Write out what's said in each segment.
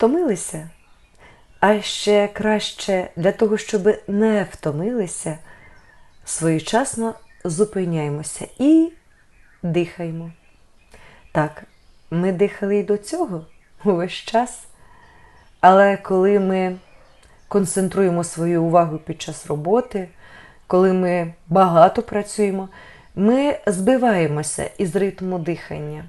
втомилися, а ще краще для того, щоб не втомилися, своєчасно зупиняємося і дихаємо. Так, ми дихали і до цього увесь час. Але коли ми концентруємо свою увагу під час роботи, коли ми багато працюємо, ми збиваємося із ритму дихання.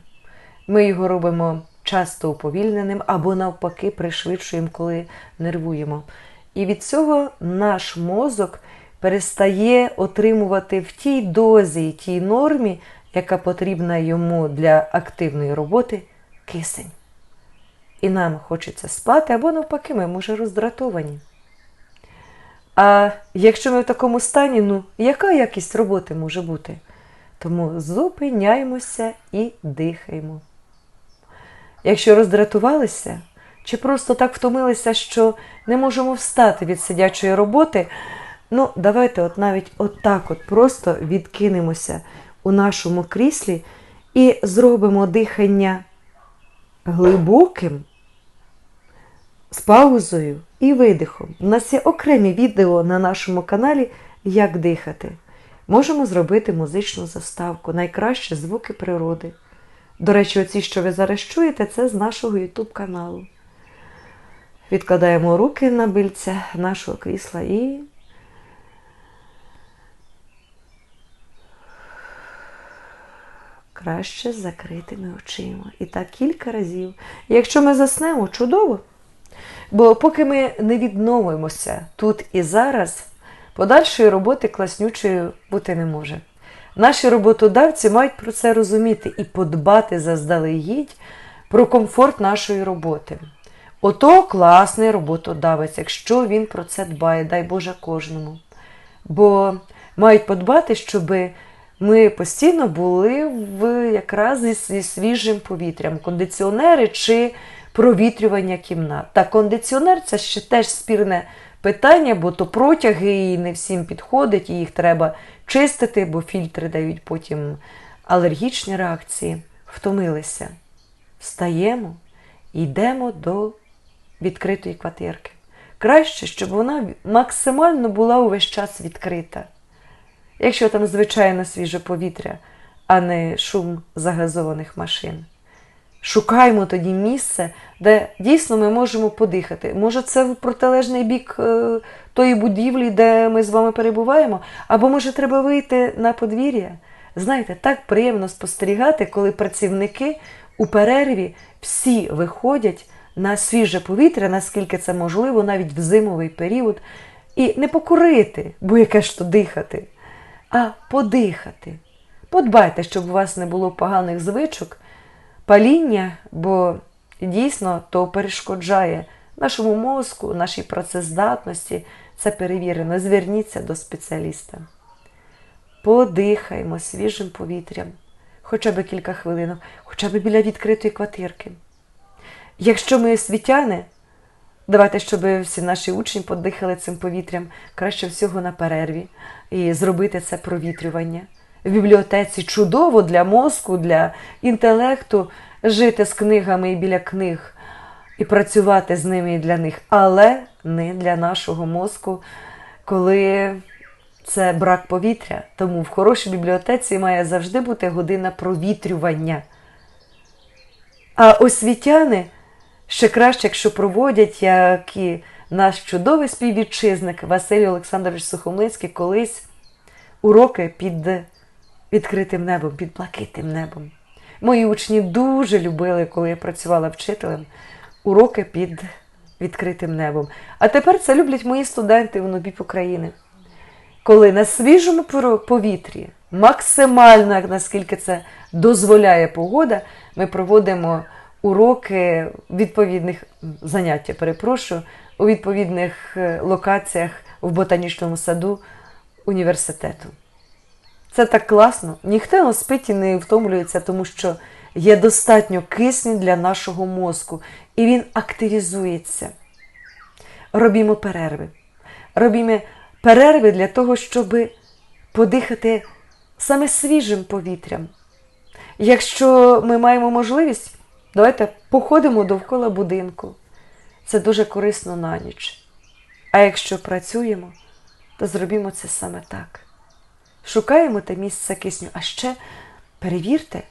Ми його робимо часто уповільненим або навпаки пришвидшуємо, коли нервуємо. І від цього наш мозок перестає отримувати в тій дозі тій нормі, яка потрібна йому для активної роботи, кисень. І нам хочеться спати, або навпаки, ми може роздратовані. А якщо ми в такому стані, ну яка якість роботи може бути? Тому зупиняємося і дихаємо. Якщо роздратувалися, чи просто так втомилися, що не можемо встати від сидячої роботи, ну, давайте от навіть отак от просто відкинемося у нашому кріслі і зробимо дихання глибоким, з паузою і видихом. У нас є окремі відео на нашому каналі, як дихати. Можемо зробити музичну заставку, найкраще звуки природи. До речі, оці, що ви зараз чуєте, це з нашого YouTube каналу. Відкладаємо руки на бильця нашого крісла і. Краще з закритими очима. І так кілька разів. Якщо ми заснемо, чудово. Бо поки ми не відновимося тут і зараз, подальшої роботи класнючою бути не може. Наші роботодавці мають про це розуміти і подбати заздалегідь про комфорт нашої роботи. Ото класний роботодавець, якщо він про це дбає, дай Боже кожному. Бо мають подбати, щоб ми постійно були в якраз зі свіжим повітрям, кондиціонери чи провітрювання кімнат. Та кондиціонер це ще теж спірне питання, бо то протяги і не всім підходить, і їх треба чистити, бо фільтри дають потім алергічні реакції. Втомилися. Встаємо і йдемо до відкритої квартирки. Краще, щоб вона максимально була увесь час відкрита. Якщо там звичайно свіже повітря, а не шум загазованих машин. Шукаємо тоді місце, де дійсно ми можемо подихати. Може, це в протилежний бік е, тої будівлі, де ми з вами перебуваємо, або може треба вийти на подвір'я. Знаєте, так приємно спостерігати, коли працівники у перерві всі виходять на свіже повітря, наскільки це можливо, навіть в зимовий період, і не покурити, бо яке ж то дихати, а подихати. Подбайте, щоб у вас не було поганих звичок паління, бо дійсно то перешкоджає нашому мозку, нашій працездатності. Це перевірено. Зверніться до спеціаліста. Подихаймо свіжим повітрям, хоча б кілька хвилин, хоча б біля відкритої квартирки. Якщо ми світяни, давайте, щоб всі наші учні подихали цим повітрям, краще всього на перерві і зробити це провітрювання в бібліотеці чудово для мозку, для інтелекту жити з книгами і біля книг, і працювати з ними і для них, але не для нашого мозку, коли це брак повітря. Тому в хорошій бібліотеці має завжди бути година провітрювання. А освітяни ще краще, якщо проводять, як і наш чудовий співвітчизник Василій Олександрович Сухомлинський колись уроки під відкритим небом, під блакитним небом. Мої учні дуже любили, коли я працювала вчителем, уроки під відкритим небом. А тепер це люблять мої студенти в НОБІП України. Коли на свіжому повітрі, максимально, наскільки це дозволяє погода, ми проводимо уроки відповідних заняття, перепрошую, у відповідних е, локаціях в ботанічному саду університету. Це так класно. Ніхто не спить і не втомлюється, тому що є достатньо кисню для нашого мозку, і він активізується. Робімо перерви. Робімо перерви для того, щоб подихати саме свіжим повітрям. Якщо ми маємо можливість, давайте походимо довкола будинку, це дуже корисно на ніч. А якщо працюємо, то зробімо це саме так. Шукаємо те місце кисню, а ще перевірте,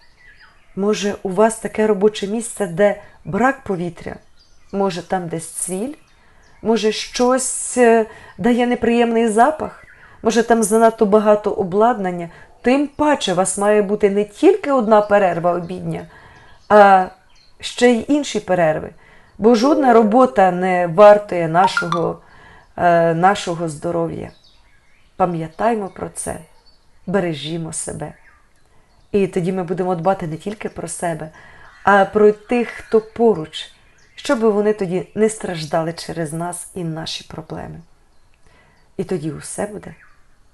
може, у вас таке робоче місце, де брак повітря, може там десь цвіль, може щось е, дає неприємний запах, може там занадто багато обладнання. Тим паче у вас має бути не тільки одна перерва обідня, а ще й інші перерви. Бо жодна робота не вартує нашого, е, нашого здоров'я. Пам'ятаймо про це, бережімо себе. І тоді ми будемо дбати не тільки про себе, а про тих, хто поруч, щоб вони тоді не страждали через нас і наші проблеми. І тоді усе буде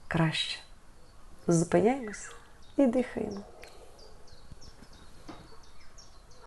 краще. Зупиняємось і дихаємо.